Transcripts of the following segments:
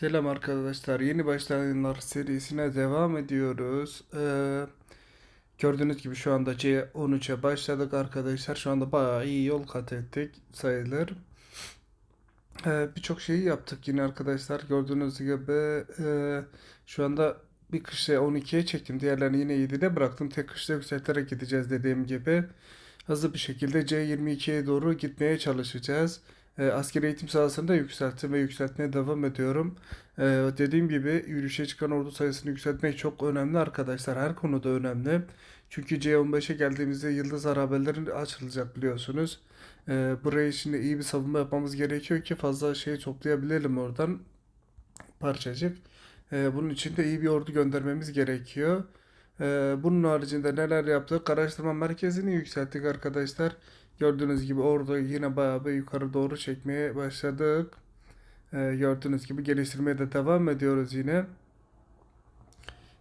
Selam arkadaşlar. Yeni başlayanlar serisine devam ediyoruz. Ee, gördüğünüz gibi şu anda C13'e başladık arkadaşlar. Şu anda bayağı iyi yol kat ettik sayılır. Ee, birçok şeyi yaptık yine arkadaşlar. Gördüğünüz gibi e, şu anda bir kışla 12'ye çektim. Diğerlerini yine 7'de bıraktım. Tek kışla yükselterek gideceğiz dediğim gibi. Hızlı bir şekilde C22'ye doğru gitmeye çalışacağız. E, askeri eğitim sahasında yükselttim ve yükseltmeye devam ediyorum. E, dediğim gibi yürüyüşe çıkan ordu sayısını yükseltmek çok önemli arkadaşlar. Her konuda önemli. Çünkü C15'e geldiğimizde yıldız harabelerin açılacak biliyorsunuz. E, burayı şimdi iyi bir savunma yapmamız gerekiyor ki fazla şey toplayabilelim oradan parçacık. E, bunun için de iyi bir ordu göndermemiz gerekiyor. Bunun haricinde neler yaptık? Araştırma merkezini yükselttik arkadaşlar. Gördüğünüz gibi orada yine bayağı bir yukarı doğru çekmeye başladık. Ee, gördüğünüz gibi geliştirmeye de devam ediyoruz yine.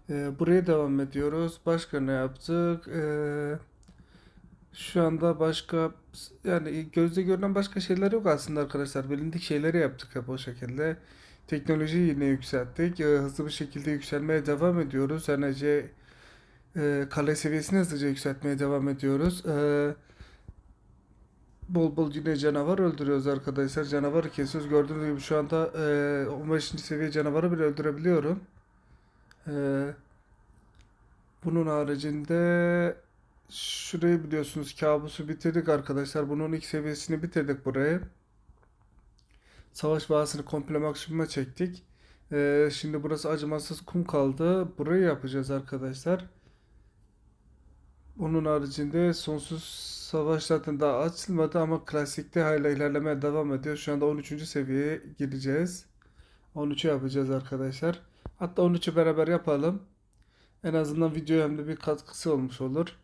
Ee, buraya devam ediyoruz. Başka ne yaptık? Ee, şu anda başka yani gözle görünen başka şeyler yok aslında arkadaşlar. Bilindik şeyleri yaptık hep o şekilde. Teknolojiyi yine yükselttik. Ee, hızlı bir şekilde yükselmeye devam ediyoruz. Enerji e, kale seviyesini hızlıca yükseltmeye devam ediyoruz. Ee, Bol bol yine canavar öldürüyoruz arkadaşlar. Canavarı kesiyoruz. Gördüğünüz gibi şu anda e, 15. seviye canavarı bile öldürebiliyorum. E, bunun haricinde şurayı biliyorsunuz kabusu bitirdik arkadaşlar. Bunun ilk seviyesini bitirdik burayı. Savaş bahasını komple maksimuma çektik. E, şimdi burası acımasız kum kaldı. Burayı yapacağız arkadaşlar. Onun haricinde sonsuz savaş zaten daha açılmadı ama klasikte hala ilerlemeye devam ediyor. Şu anda 13. seviyeye gireceğiz. 13'ü yapacağız arkadaşlar. Hatta 13'ü beraber yapalım. En azından videoya hem de bir katkısı olmuş olur.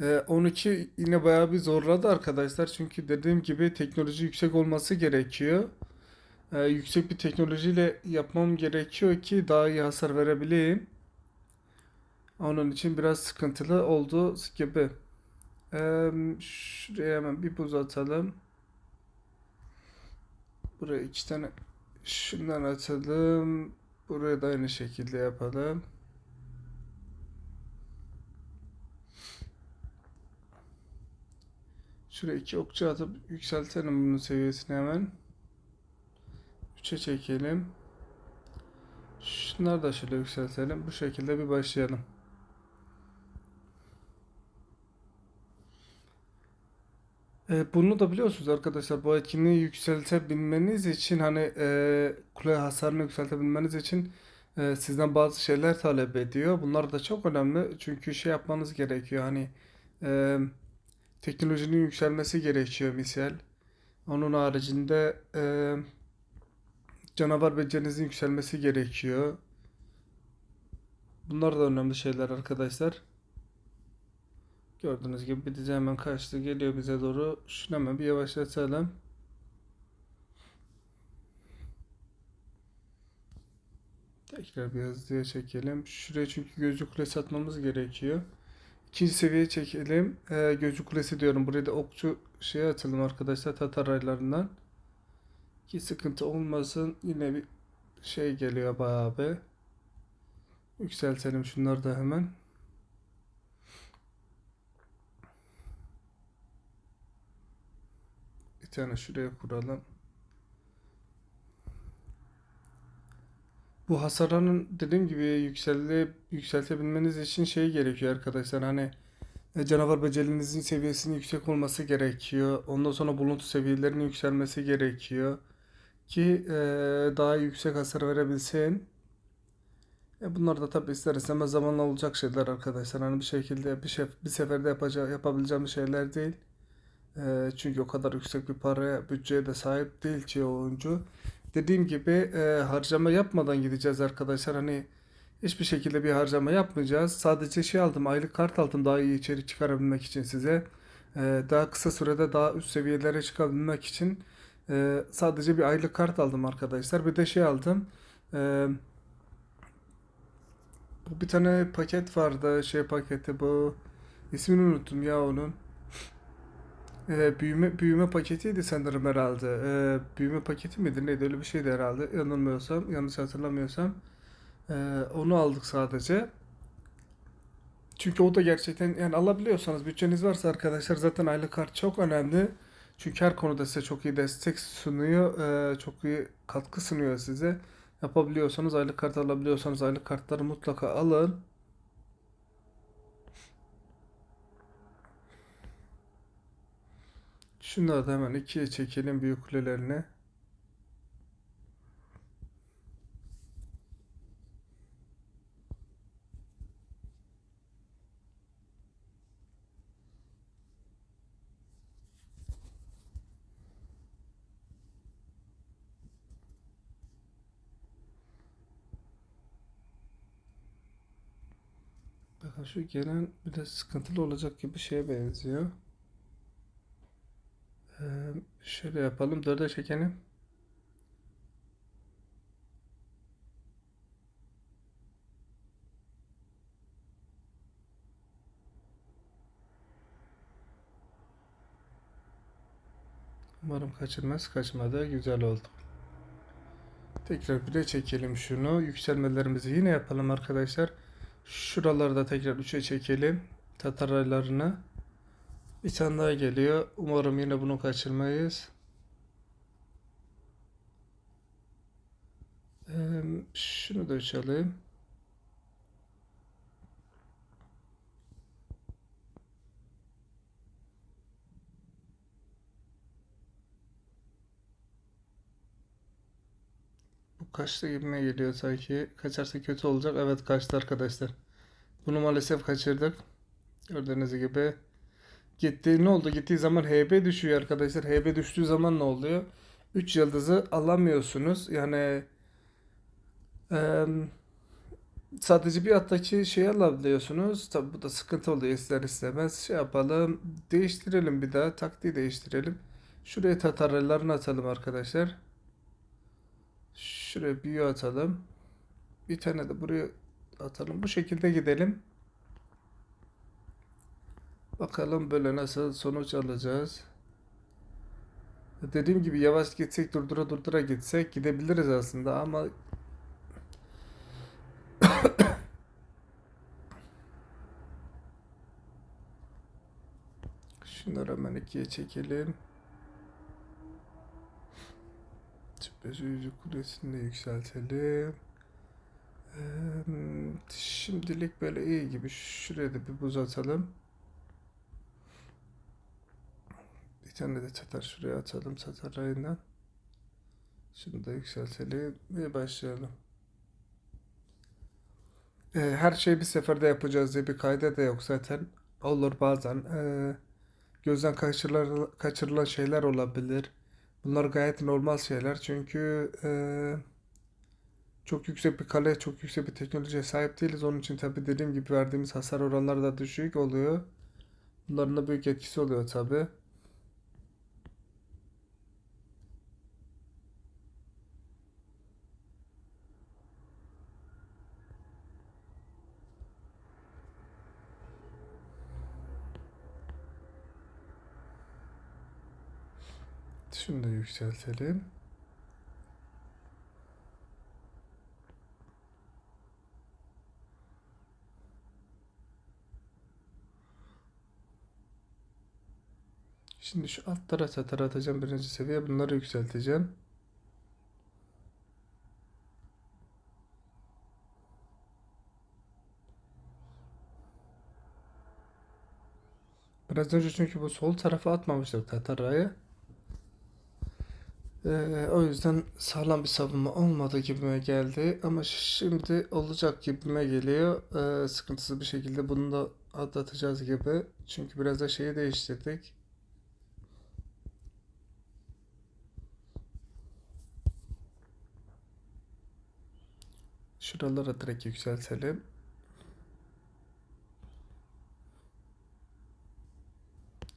Ee, 12 yine bayağı bir zorladı arkadaşlar. Çünkü dediğim gibi teknoloji yüksek olması gerekiyor. Ee, yüksek bir teknolojiyle yapmam gerekiyor ki daha iyi hasar verebileyim. Onun için biraz sıkıntılı oldu gibi. Ee, şuraya hemen bir buz atalım. Buraya iki tane şundan atalım. Buraya da aynı şekilde yapalım. Şuraya iki okçu atıp yükseltelim bunun seviyesini hemen. 3'e çekelim. Şunları da şöyle yükseltelim. Bu şekilde bir başlayalım. E, bunu da biliyorsunuz arkadaşlar bu etkinliği yükseltebilmeniz için hani e, kule hasarını yükseltebilmeniz için e, sizden bazı şeyler talep ediyor. Bunlar da çok önemli çünkü şey yapmanız gerekiyor hani e, teknolojinin yükselmesi gerekiyor misal. Onun haricinde e, canavar becerinizin yükselmesi gerekiyor. Bunlar da önemli şeyler arkadaşlar. Gördüğünüz gibi bir dizi hemen kaçtı. Geliyor bize doğru. Şunu hemen bir yavaşlatalım. Tekrar bir hızlıya çekelim. Şuraya çünkü gözcü kulesi atmamız gerekiyor. İkinci seviyeye çekelim. Ee, gözcü kulesi diyorum. Buraya da okçu şeye atalım arkadaşlar. Tatar raylarından. Ki sıkıntı olmasın. Yine bir şey geliyor bayağı bir. Yükseltelim şunları da hemen. Bir tane şuraya kuralım. Bu hasarının dediğim gibi yükseldi, yükseltebilmeniz için şey gerekiyor arkadaşlar. Hani e, canavar becerinizin seviyesinin yüksek olması gerekiyor. Ondan sonra buluntu seviyelerinin yükselmesi gerekiyor. Ki e, daha yüksek hasar verebilsin. E bunlar da tabii ister istemez zamanla olacak şeyler arkadaşlar. Hani bir şekilde bir, şey, bir seferde yapacağı, yapabileceğim şeyler değil. E, çünkü o kadar yüksek bir paraya, bütçeye de sahip değil ki oyuncu. Dediğim gibi e, harcama yapmadan gideceğiz arkadaşlar. Hani hiçbir şekilde bir harcama yapmayacağız. Sadece şey aldım, aylık kart aldım daha iyi içerik çıkarabilmek için size. E, daha kısa sürede daha üst seviyelere çıkabilmek için e, sadece bir aylık kart aldım arkadaşlar. Bir de şey aldım. E, bu bir tane paket vardı, şey paketi bu. İsmini unuttum ya onun. Ee, büyüme büyüme paketiydi sanırım herhalde. Ee, büyüme paketi miydi neydi öyle bir şeydi herhalde. Yanılmıyorsam, yanlış hatırlamıyorsam. Ee, onu aldık sadece. Çünkü o da gerçekten yani alabiliyorsanız bütçeniz varsa arkadaşlar zaten aylık kart çok önemli. Çünkü her konuda size çok iyi destek sunuyor. ee, çok iyi katkı sunuyor size. Yapabiliyorsanız aylık kart alabiliyorsanız aylık kartları mutlaka alın. Şunları da hemen ikiye çekelim büyük kulelerini. Bakın şu gelen biraz sıkıntılı olacak gibi bir şeye benziyor. Ee, şöyle yapalım. Dörde çekelim. Umarım kaçırmaz. Kaçmadı. Güzel oldu. Tekrar bire çekelim şunu. Yükselmelerimizi yine yapalım arkadaşlar. Şuraları da tekrar 3'e çekelim. Tatar raylarını. Bir tane daha geliyor. Umarım yine bunu kaçırmayız. Şunu da 3 alayım. Bu kaçtı gibime geliyor sanki. Kaçarsa kötü olacak. Evet kaçtı arkadaşlar. Bunu maalesef kaçırdık. Gördüğünüz gibi. Gitti. Ne oldu? Gittiği zaman HB düşüyor arkadaşlar. HB düştüğü zaman ne oluyor? 3 yıldızı alamıyorsunuz. Yani em, sadece bir attaki şeyi alabiliyorsunuz. Tabi bu da sıkıntı oluyor ister istemez. Şey yapalım. Değiştirelim bir daha. Taktiği değiştirelim. Şuraya tatarlarını atalım arkadaşlar. Şuraya büyü atalım. Bir tane de buraya atalım. Bu şekilde gidelim. Bakalım böyle nasıl sonuç alacağız. Dediğim gibi yavaş gitsek durdura durdura gitsek gidebiliriz aslında ama şunları hemen ikiye çekelim. Tüpezi kulesini de yükseltelim. Eee, şimdilik böyle iyi gibi. Şuraya da bir buz atalım. Bir tane de tatar şuraya atalım tatar rayından. Şunu da yükseltelim ve başlayalım. Ee, her şeyi bir seferde yapacağız diye bir kayda da yok zaten. Olur bazen. Ee, gözden kaçırılan, kaçırılan şeyler olabilir. Bunlar gayet normal şeyler çünkü ee, çok yüksek bir kale, çok yüksek bir teknolojiye sahip değiliz. Onun için tabii dediğim gibi verdiğimiz hasar oranları da düşük oluyor. Bunların da büyük etkisi oluyor tabii. Şunu da yükseltelim. Şimdi şu altlara satar atacağım birinci seviye. Bunları yükselteceğim. Biraz önce çünkü bu sol tarafa atmamıştık Tatara'yı. Ee, o yüzden sağlam bir savunma olmadı gibime geldi. Ama şimdi olacak gibime geliyor. Ee, sıkıntısız bir şekilde bunu da atlatacağız gibi. Çünkü biraz da şeyi değiştirdik. Şuralara direkt yükseltelim.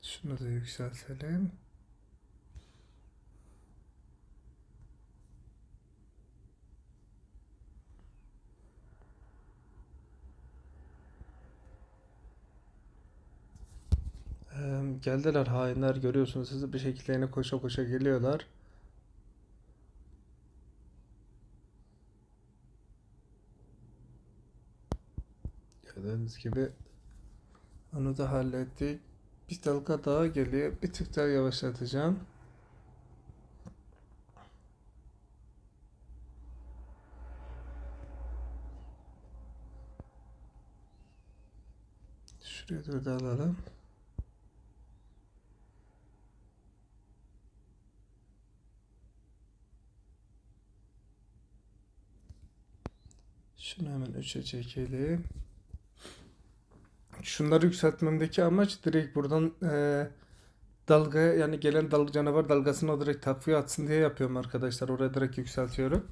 Şunu da yükseltelim. Ee, geldiler hainler görüyorsunuz hızlı bir şekilde yine koşa koşa geliyorlar. Gördüğünüz gibi onu da hallettik. Bir dalga daha geliyor. Bir tık daha yavaşlatacağım. Şuraya doğru da alalım. Şunu hemen 3'e çekelim. Şunları yükseltmemdeki amaç direkt buradan eee dalgaya yani gelen dalga canavar dalgasını o direkt takviye atsın diye yapıyorum arkadaşlar. Oraya direkt yükseltiyorum.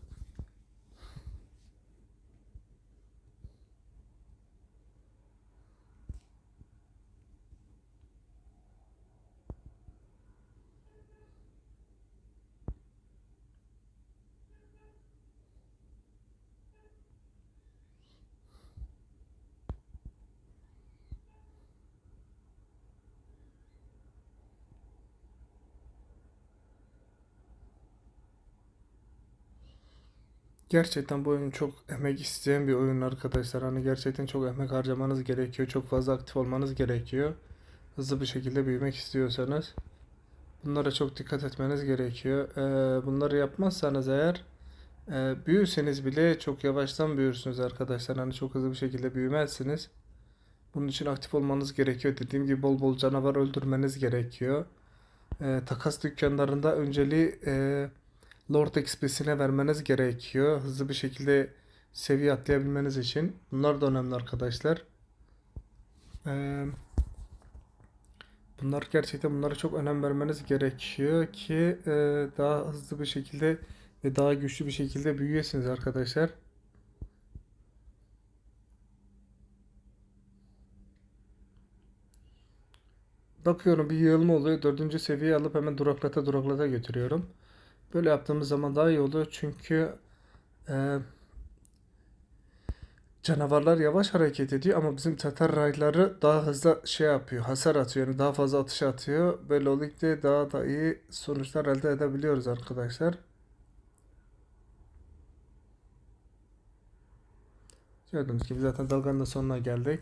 Gerçekten bu oyun çok emek isteyen bir oyun arkadaşlar. Hani gerçekten çok emek harcamanız gerekiyor. Çok fazla aktif olmanız gerekiyor. Hızlı bir şekilde büyümek istiyorsanız. Bunlara çok dikkat etmeniz gerekiyor. Ee, bunları yapmazsanız eğer e, büyürseniz bile çok yavaştan büyürsünüz arkadaşlar. Hani çok hızlı bir şekilde büyümezsiniz. Bunun için aktif olmanız gerekiyor. Dediğim gibi bol bol canavar öldürmeniz gerekiyor. Ee, takas dükkanlarında önceliği e, Lord XP'sine vermeniz gerekiyor. Hızlı bir şekilde seviye atlayabilmeniz için. Bunlar da önemli arkadaşlar. Ee, bunlar gerçekten bunlara çok önem vermeniz gerekiyor ki e, daha hızlı bir şekilde ve daha güçlü bir şekilde büyüyesiniz arkadaşlar. Bakıyorum bir yığılma oluyor. Dördüncü seviye alıp hemen duraklata duraklata götürüyorum. Böyle yaptığımız zaman daha iyi oluyor. Çünkü e, canavarlar yavaş hareket ediyor ama bizim Tatar rayları daha hızlı şey yapıyor. Hasar atıyor. Yani daha fazla atış atıyor. Böylelikle daha da iyi sonuçlar elde edebiliyoruz arkadaşlar. Gördüğünüz gibi zaten dalganın da sonuna geldik.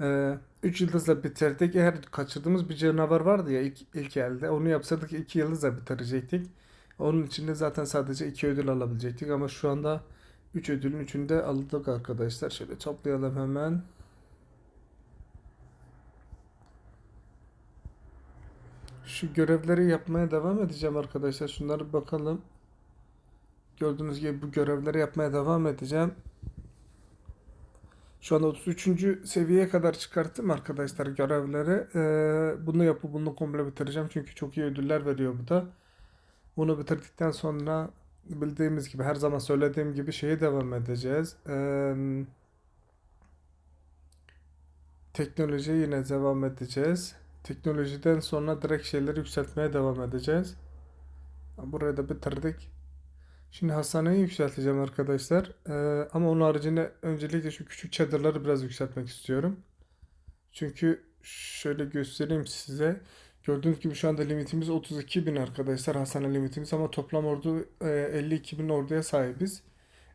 Ee, 3 yıldızla bitirdik. Eğer kaçırdığımız bir canavar vardı ya ilk, ilk elde. Onu yapsaydık 2 yıldızla bitirecektik. Onun için de zaten sadece 2 ödül alabilecektik. Ama şu anda 3 ödülün 3'ünü de aldık arkadaşlar. Şöyle toplayalım hemen. Şu görevleri yapmaya devam edeceğim arkadaşlar. Şunları bakalım. Gördüğünüz gibi bu görevleri yapmaya devam edeceğim. Şu anda 33. seviyeye kadar çıkarttım arkadaşlar görevleri. Ee, bunu yapıp bunu komple bitireceğim. Çünkü çok iyi ödüller veriyor bu da. Bunu bitirdikten sonra bildiğimiz gibi her zaman söylediğim gibi şeye devam edeceğiz. Ee, teknolojiye yine devam edeceğiz. Teknolojiden sonra direkt şeyleri yükseltmeye devam edeceğiz. Burayı da bitirdik. Şimdi hastaneyi yükselteceğim arkadaşlar. Ee, ama onun haricinde öncelikle şu küçük çadırları biraz yükseltmek istiyorum. Çünkü şöyle göstereyim size. Gördüğünüz gibi şu anda limitimiz 32 bin arkadaşlar hastane limitimiz ama toplam ordu e, 52 bin orduya sahibiz.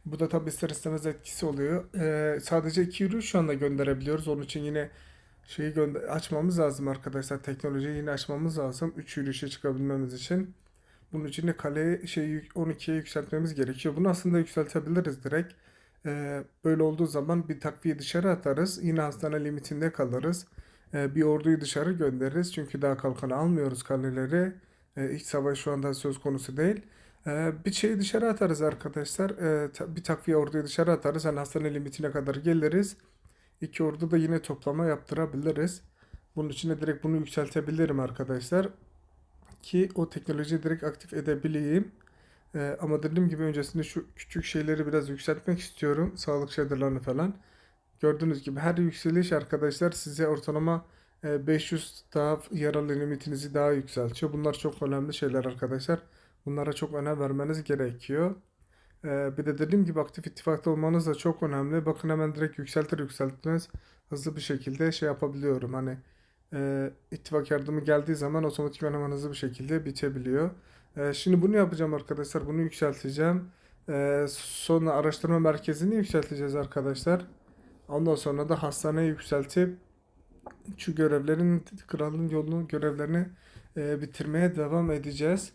Bu da tabi ister istemez etkisi oluyor. Ee, sadece 2 yürüyüş şu anda gönderebiliyoruz. Onun için yine şeyi açmamız lazım arkadaşlar. Teknolojiyi yine açmamız lazım. 3 yürüyüşe çıkabilmemiz için. Bunun için de kaleyi şey 12'ye yükseltmemiz gerekiyor. Bunu aslında yükseltebiliriz direkt. Ee, böyle olduğu zaman bir takviye dışarı atarız. Yine hastane limitinde kalırız. Ee, bir orduyu dışarı göndeririz. Çünkü daha kalkanı almıyoruz kaleleri. Ee, iç savaş şu anda söz konusu değil. Ee, bir şeyi dışarı atarız arkadaşlar. Bir takviye orduyu dışarı atarız. Hani hastane limitine kadar geliriz. İki ordu da yine toplama yaptırabiliriz. Bunun için de direkt bunu yükseltebilirim arkadaşlar ki o teknolojiyi direkt aktif edebileyim. Ama dediğim gibi öncesinde şu küçük şeyleri biraz yükseltmek istiyorum. Sağlık çadırlarını falan. Gördüğünüz gibi her yükseliş arkadaşlar size ortalama e, 500 daha yaralı limitinizi daha yükseltiyor. Bunlar çok önemli şeyler arkadaşlar. Bunlara çok önem vermeniz gerekiyor. Ee, bir de dediğim gibi aktif ittifakta olmanız da çok önemli. Bakın hemen direkt yükseltir yükseltmez hızlı bir şekilde şey yapabiliyorum. Hani e, ittifak yardımı geldiği zaman otomatikman hemen hızlı bir şekilde bitebiliyor. E, şimdi bunu yapacağım arkadaşlar. Bunu yükselteceğim. E, sonra araştırma merkezini yükselteceğiz arkadaşlar. Ondan sonra da hastaneyi yükseltip şu görevlerin kralın yolunu görevlerini e, bitirmeye devam edeceğiz.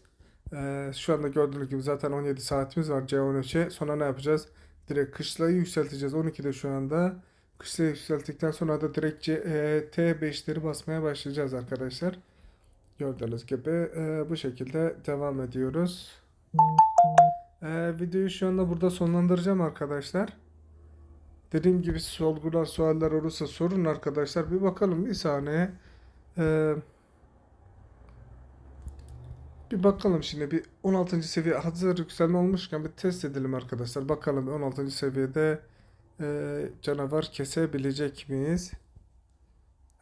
E, şu anda gördüğünüz gibi zaten 17 saatimiz var C13'e. Sonra ne yapacağız? Direkt kışlayı yükselteceğiz. 12'de şu anda. Kışlayı yükselttikten sonra da direkt e, T5'leri basmaya başlayacağız arkadaşlar. Gördüğünüz gibi e, bu şekilde devam ediyoruz. E, videoyu şu anda burada sonlandıracağım arkadaşlar. Dediğim gibi sorgular, sualler olursa sorun arkadaşlar. Bir bakalım bir saniye. Ee, bir bakalım şimdi bir 16. seviye hazır yükselme olmuşken bir test edelim arkadaşlar. Bakalım 16. seviyede e, canavar kesebilecek miyiz?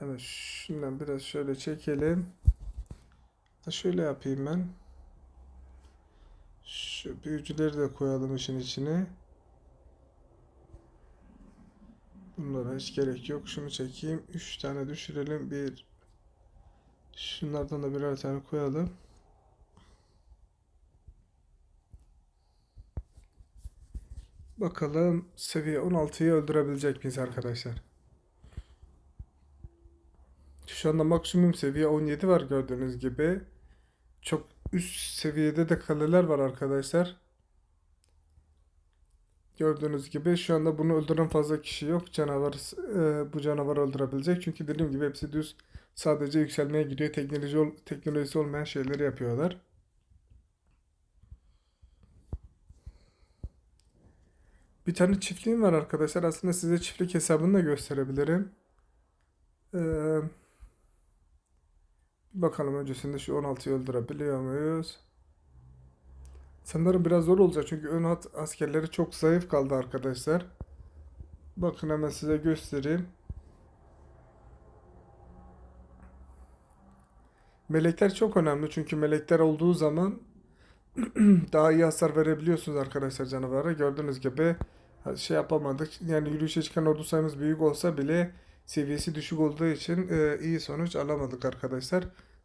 Evet şundan biraz şöyle çekelim. Şöyle yapayım ben. Şu büyücüleri de koyalım işin içine. Bunlara hiç gerek yok. Şunu çekeyim. 3 tane düşürelim. Bir şunlardan da birer tane koyalım. Bakalım seviye 16'yı öldürebilecek miyiz arkadaşlar? Şu anda maksimum seviye 17 var gördüğünüz gibi. Çok üst seviyede de kaleler var arkadaşlar. Gördüğünüz gibi şu anda bunu öldüren fazla kişi yok. Canavar e, bu canavarı öldürebilecek. Çünkü dediğim gibi hepsi düz sadece yükselmeye gidiyor. Teknoloji ol- teknolojisi olmayan şeyleri yapıyorlar. Bir tane çiftliğim var arkadaşlar. Aslında size çiftlik hesabını da gösterebilirim. Ee, bakalım öncesinde şu 16'yı öldürebiliyor muyuz? Sanırım biraz zor olacak çünkü ön hat askerleri çok zayıf kaldı arkadaşlar. Bakın hemen size göstereyim. Melekler çok önemli çünkü melekler olduğu zaman daha iyi hasar verebiliyorsunuz arkadaşlar canavara. Gördüğünüz gibi şey yapamadık. Yani yürüyüşe çıkan ordu sayımız büyük olsa bile seviyesi düşük olduğu için e, iyi sonuç alamadık arkadaşlar.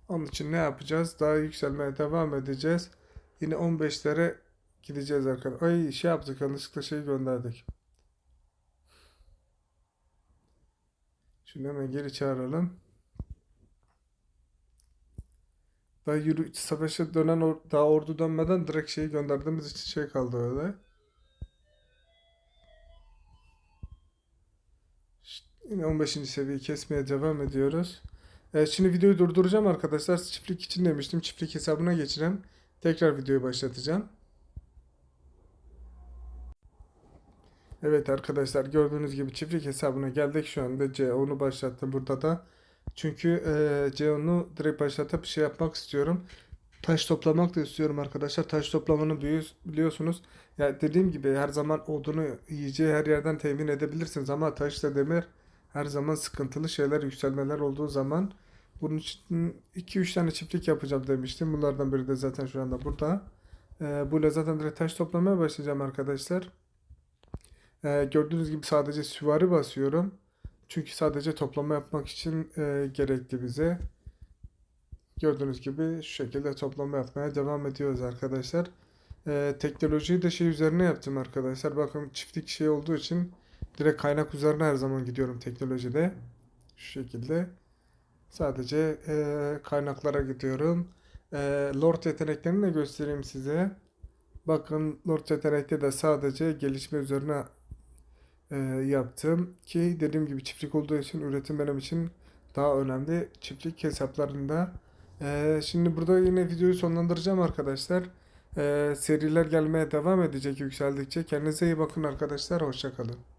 Onun için ne yapacağız? Daha yükselmeye devam edeceğiz. Yine 15'lere gideceğiz arkadaşlar. Ay şey yaptık yanlışlıkla şey gönderdik. Şimdi hemen geri çağıralım. Daha yürü, savaşa dönen or- daha ordu dönmeden direkt şeyi gönderdiğimiz için şey kaldı öyle. Yine 15. seviyeyi kesmeye devam ediyoruz. Evet, şimdi videoyu durduracağım arkadaşlar. Çiftlik için demiştim. Çiftlik hesabına geçeceğim. Tekrar videoyu başlatacağım. Evet arkadaşlar gördüğünüz gibi çiftlik hesabına geldik şu anda C10'u başlattım burada da. Çünkü eee C10'u direkt başlatıp şey yapmak istiyorum. Taş toplamak da istiyorum arkadaşlar. Taş toplamanın biliyorsunuz. Ya dediğim gibi her zaman odunu yiyeceği her yerden temin edebilirsiniz ama taşla demir her zaman sıkıntılı şeyler yükselmeler olduğu zaman bunun için 2-3 tane çiftlik yapacağım demiştim. Bunlardan biri de zaten şu anda burada. Eee böyle zaten direkt taş toplamaya başlayacağım arkadaşlar. Ee, gördüğünüz gibi sadece süvari basıyorum. Çünkü sadece toplama yapmak için e, gerekli bize. Gördüğünüz gibi şu şekilde toplama yapmaya devam ediyoruz arkadaşlar. Ee, teknolojiyi de şey üzerine yaptım arkadaşlar. Bakın çiftlik şey olduğu için direkt kaynak üzerine her zaman gidiyorum teknolojide. Şu şekilde. Sadece e, kaynaklara gidiyorum. E, Lord yeteneklerini de göstereyim size. Bakın Lord yetenekte de sadece gelişme üzerine e, yaptım ki dediğim gibi çiftlik olduğu için üretim benim için daha önemli. Çiftlik hesaplarında. E, şimdi burada yine videoyu sonlandıracağım arkadaşlar. E, seriler gelmeye devam edecek yükseldikçe. Kendinize iyi bakın arkadaşlar. Hoşça kalın.